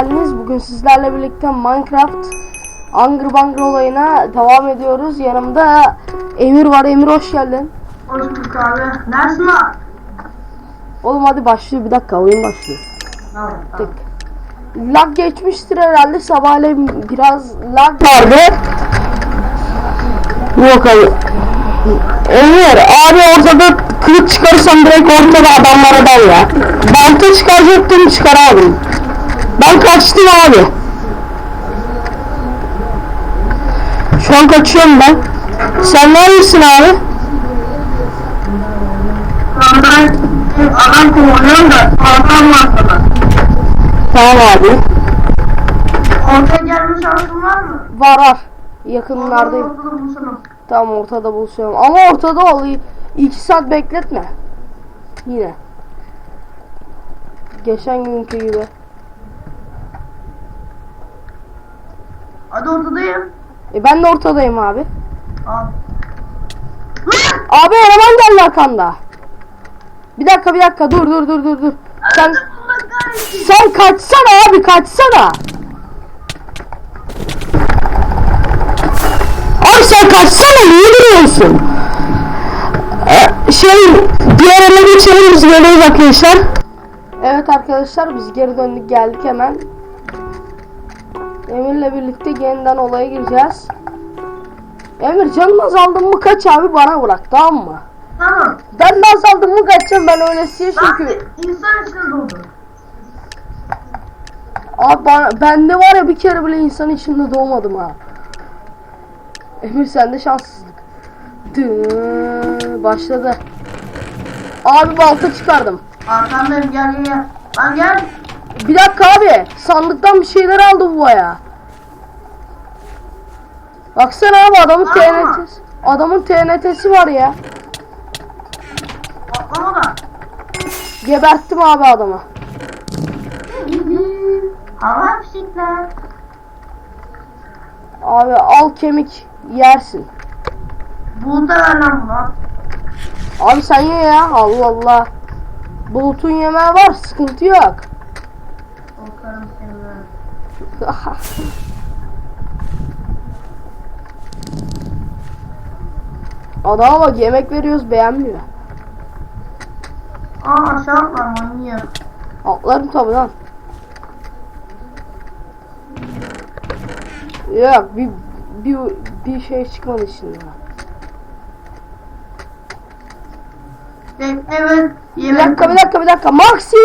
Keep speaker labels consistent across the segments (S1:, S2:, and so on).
S1: geldiniz. Bugün sizlerle birlikte Minecraft Angry Bangry olayına devam ediyoruz. Yanımda Emir var. Emir hoş geldin.
S2: Hoş bulduk abi. Neresin lan?
S1: Oğlum hadi başlıyor. Bir dakika oyun başlıyor.
S2: Tamam,
S1: Tık. Lag geçmiştir herhalde. Sabahleyin biraz lag vardı. Yok abi. Emir abi ortada kılıç çıkarırsam direkt ortada adamlara dal ya. Balta çıkaracaktım çıkaramadım. Ben kaçtım abi. Şu an kaçıyorum ben. Sen neredesin abi?
S2: Lan ben adam kovalıyorum da adam var sana.
S1: Tamam abi.
S2: Ortaya gelme şansın var mı?
S1: Var var. Yakınlardayım.
S2: Ortada buluşalım.
S1: Tam ortada buluşuyorum. Ama ortada ol. 2 saat bekletme. Yine. Geçen günkü gibi.
S2: Hadi ortadayım.
S1: E ben de ortadayım abi.
S2: Al.
S1: Abi eleman geldi arkanda. Bir dakika bir dakika dur dur dur dur dur. Sen sen kaçsana abi kaçsana. Ay sen kaçsana niye duruyorsun? Ee, şey diğer ele geçelim biz geliyoruz arkadaşlar. Evet arkadaşlar biz geri döndük geldik hemen. Emir'le birlikte yeniden olaya gireceğiz. Emir canın azaldın mı kaç abi bana bırak tamam mı?
S2: Tamam.
S1: Ben de azaldım mı kaçacağım ben öylesiye çünkü.
S2: de insan içinde doğdum.
S1: Abi bana, ben de var ya bir kere bile insan içinde doğmadım ha. Emir sende şanssızlık. Dıı, başladı. Abi balta çıkardım.
S2: Arkandayım gel gel gel. Lan gel.
S1: Bir dakika abi. Sandıktan bir şeyler aldı bu baya. Baksana abi adamın. TNT'si. Adamın TNT'si var ya.
S2: Patlama da.
S1: Geberttim abi adamı.
S2: Hava fişekler.
S1: Abi al kemik yersin.
S2: Bulut'a ver lan bunu.
S1: Abi sen ye ya. Allah Allah. Bulutun yemeği var. Sıkıntı yok.
S2: Korkarım seni.
S1: Adama bak yemek veriyoruz beğenmiyor.
S2: Aa aşağı atlar manyak.
S1: Atlarım tabi lan. Yok bir bir bir şey çıkmadı şimdi.
S2: Evet.
S1: Bir
S2: Yemek.
S1: dakika bir dakika bir dakika. Maxi.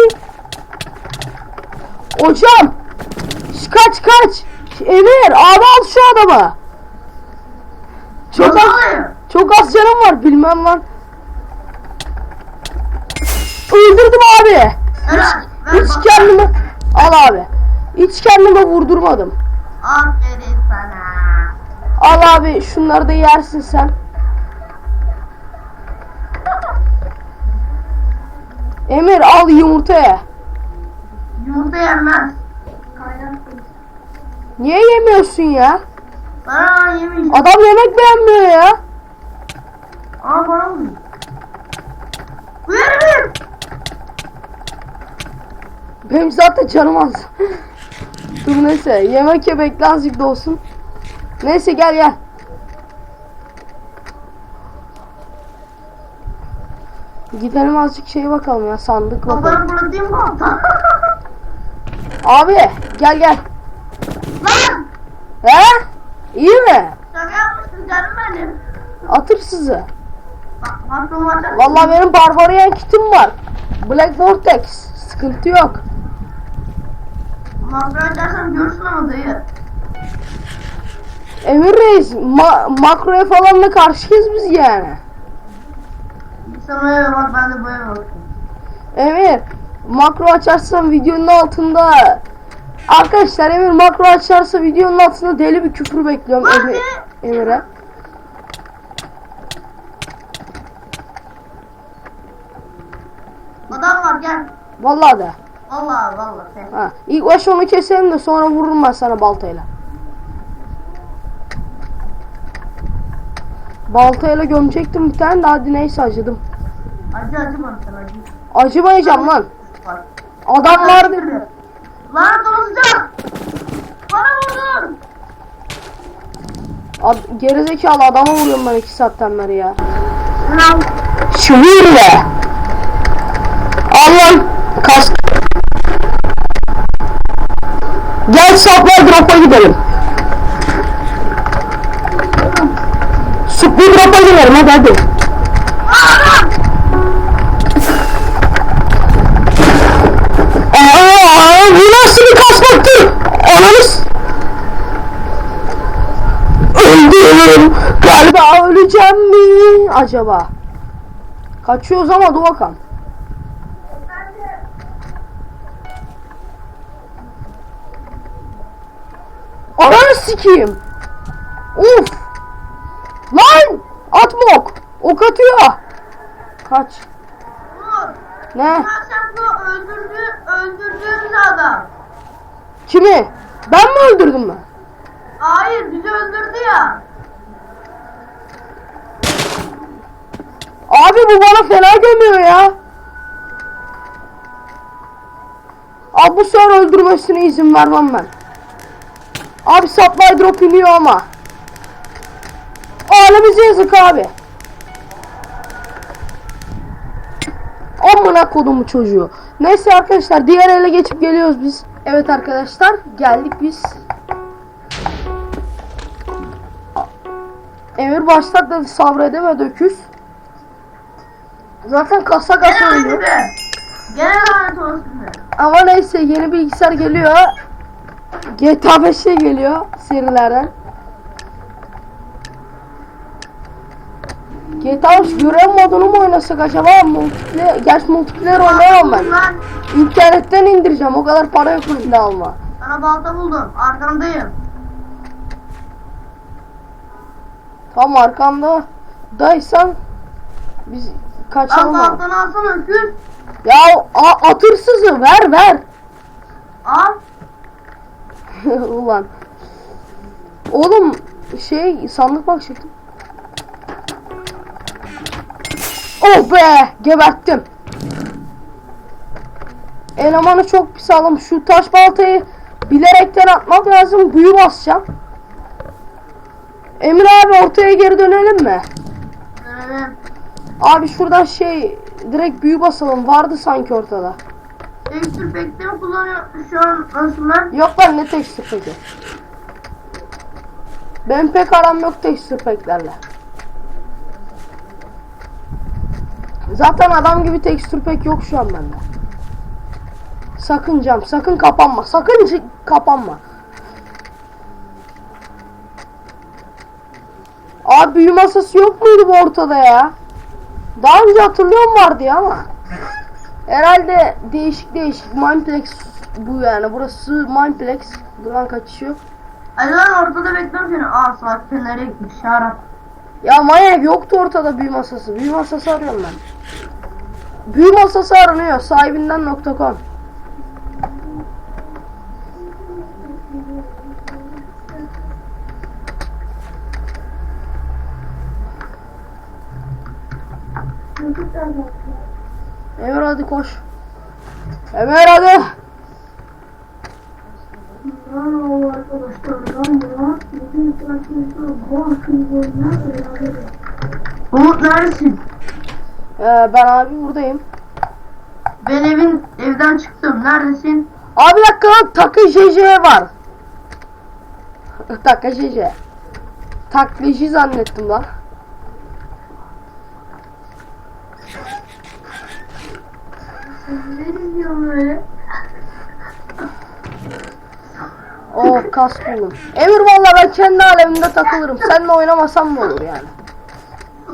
S1: Hocam. Kaç kaç. Emir abi al şu adamı. Çok az, çok az canım var bilmem lan. Öldürdüm abi. Hiç, hiç kendimi al abi. Hiç kendime vurdurmadım.
S2: Aferin sana.
S1: Al abi şunları da yersin sen. Emir al yumurtaya.
S2: Yumurta yenmez.
S1: Niye yemiyorsun ya?
S2: Bana yemin.
S1: Adam yemek beğenmiyor ya.
S2: Aa bana mı? Verin.
S1: Benim zaten canım az. Dur neyse yemek ye bekle azıcık da olsun. Neyse gel gel. Gidelim azıcık şeye bakalım ya sandık bakalım.
S2: Kafanı fırlatayım mı?
S1: Abi gel gel.
S2: Lan!
S1: He? İyi mi?
S2: Şaka yapmıştın canım benim.
S1: Atır sizi. Vallahi benim Barbarian kitim var. Black Vortex. Sıkıntı yok.
S2: Makro açarsam görürsün ama dayı.
S1: Emir Reis ma- makroya falan da karşıyız biz yani.
S2: Sen eve bak ben de bu eve bakayım.
S1: Emir makro açarsan videonun altında Arkadaşlar Emir makro açarsa videonun altında deli bir küfür bekliyorum Emir? Emir'e.
S2: Adam var gel.
S1: Vallahi de.
S2: Vallahi vallahi sen.
S1: Ha. İlk baş onu keselim de sonra vururum ben sana baltayla. Baltayla gömecektim bir tane de hadi neyse acıdım.
S2: Acı acı bana sen acı.
S1: Acımayacağım lan.
S2: Bak.
S1: Adam var
S2: dedi. Lan dostum. Bana vurdun.
S1: Ad gerizekalı adama vuruyorum ben iki saatten beri ya.
S2: Lan.
S1: Şuur be. Allah kask. Gel saplar drop'a gidelim. Sıklı drop'a gidelim hadi hadi. Acaba? Kaçıyoruz ama dur bakalım. Ananı sikeyim. Uf. Lan. Atma ok. Ok atıyor. Kaç.
S2: dur.
S1: Ne?
S2: Adam.
S1: Kimi? Ben mi öldürdüm mü?
S2: Hayır bizi öldürdü ya.
S1: Abi bu bana fena gömüyor ya. Abi bu sefer öldürmesine izin vermem ben. Abi supply drop iniyor ama. Ailemize yazık abi. Amına kodumu çocuğu. Neyse arkadaşlar diğer ele geçip geliyoruz biz. Evet arkadaşlar geldik biz. Emir başlat dedi sabredeme döküz. Zaten kasa kasa
S2: Gene
S1: oynuyor.
S2: be. Gene lanet olsun.
S1: Ama neyse yeni bilgisayar geliyor. GTA 5'e geliyor serilerden. GTA 5 görev modunu mu oynasak acaba? Multiplayer, gerçi multiplayer oynayamam ben.
S2: Lan
S1: İnternetten indireceğim. O kadar para yok bende alma.
S2: sana balta buldum. Arkandayım.
S1: Tam arkamda daysan biz kaçalım. abi.
S2: baltanı alsana öküz.
S1: Ya a- at hırsızı ver ver.
S2: Al.
S1: Ulan. Oğlum şey sandık bak çıktı. Oh be geberttim. Elemanı çok pis aldım. Şu taş baltayı bilerekten atmak lazım. Büyü basacağım. Emir abi ortaya geri dönelim mi? Abi şuradan şey direkt büyü basalım. Vardı sanki ortada.
S2: Pekte mi kullanıyor şu an nasıl lan?
S1: Yok lan ne tekstür peki? Ben pek aram yok tekstür peklerle. Zaten adam gibi tekstür pek yok şu an bende. Sakın cam, sakın kapanma, sakın kapanma. Abi büyü masası yok muydu bu ortada ya? Daha önce hatırlıyorum vardı ya ama. Herhalde değişik değişik Mindplex bu yani burası Mindplex buradan kaçış yok.
S2: Hadi lan ortada bekliyorum seni. Aa saat nereye gitmiş şarap.
S1: Ya manyak yoktu ortada büyü masası. Büyü masası arıyorum ben. Büyü masası aranıyor sahibinden.com Emir hadi koş. Emir hadi.
S2: Merhaba arkadaşlar Murat. Bugün karşınızda Barkın oyuna beraberiz. Umut neredesin?
S1: Ee, ben abi buradayım.
S2: Ben evin evden çıktım. Neredesin?
S1: Abi dakika lan takı JJ var. takı JJ. Taklacı zannettim lan.
S2: Ne diyorsun öyle?
S1: Oh kas buldum. Emir valla ben kendi alemimde takılırım. Seninle oynamasam mı olur yani?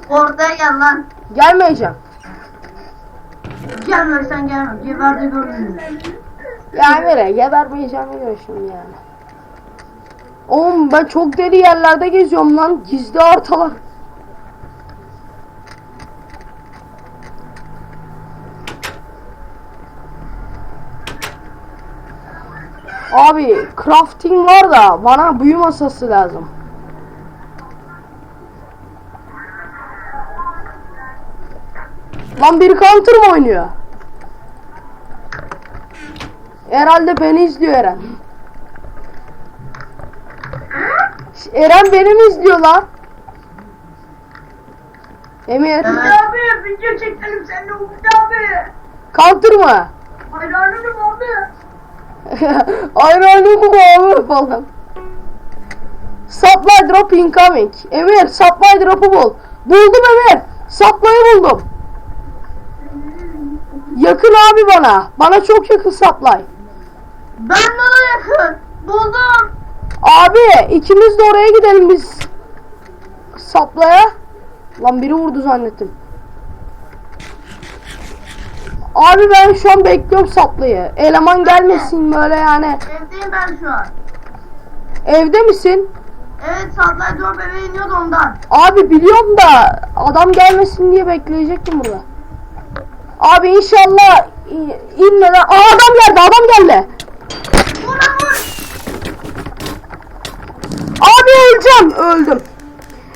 S2: Ortaya gel lan.
S1: Gelmeyeceğim.
S2: Gelmezsen gelme. Geber de görürüz.
S1: Ya Emir'e gebermeyeceğim diyor şimdi yani. Oğlum ben çok deli yerlerde geziyorum lan. Gizli haritalar. Abi crafting var da bana büyü masası lazım. Lan bir counter mı oynuyor? Herhalde beni izliyor Eren. Eren beni mi izliyor lan? Emir.
S2: Evet.
S3: Abi video çekelim seninle Umut abi.
S1: Counter mı?
S3: Hayranınım abi.
S1: Ayranı mı abi falan. Supply drop incoming. Emir supply drop'u bul. Buldum Emir. Supply'ı buldum. Yakın abi bana. Bana çok yakın supply.
S3: Ben bana yakın. Buldum.
S1: Abi ikimiz de oraya gidelim biz. Supply'a. Lan biri vurdu zannettim. Abi ben şu an bekliyorum supply'ı. Eleman gelmesin böyle yani.
S3: Evdeyim ben şu an.
S1: Evde misin?
S3: Evet Satlar Drop eve iniyordu ondan.
S1: Abi biliyorum da adam gelmesin diye bekleyecektim burada. Abi inşallah inmeden... Aa adam geldi adam geldi.
S3: Vur vur.
S1: Abi öleceğim. Öldüm.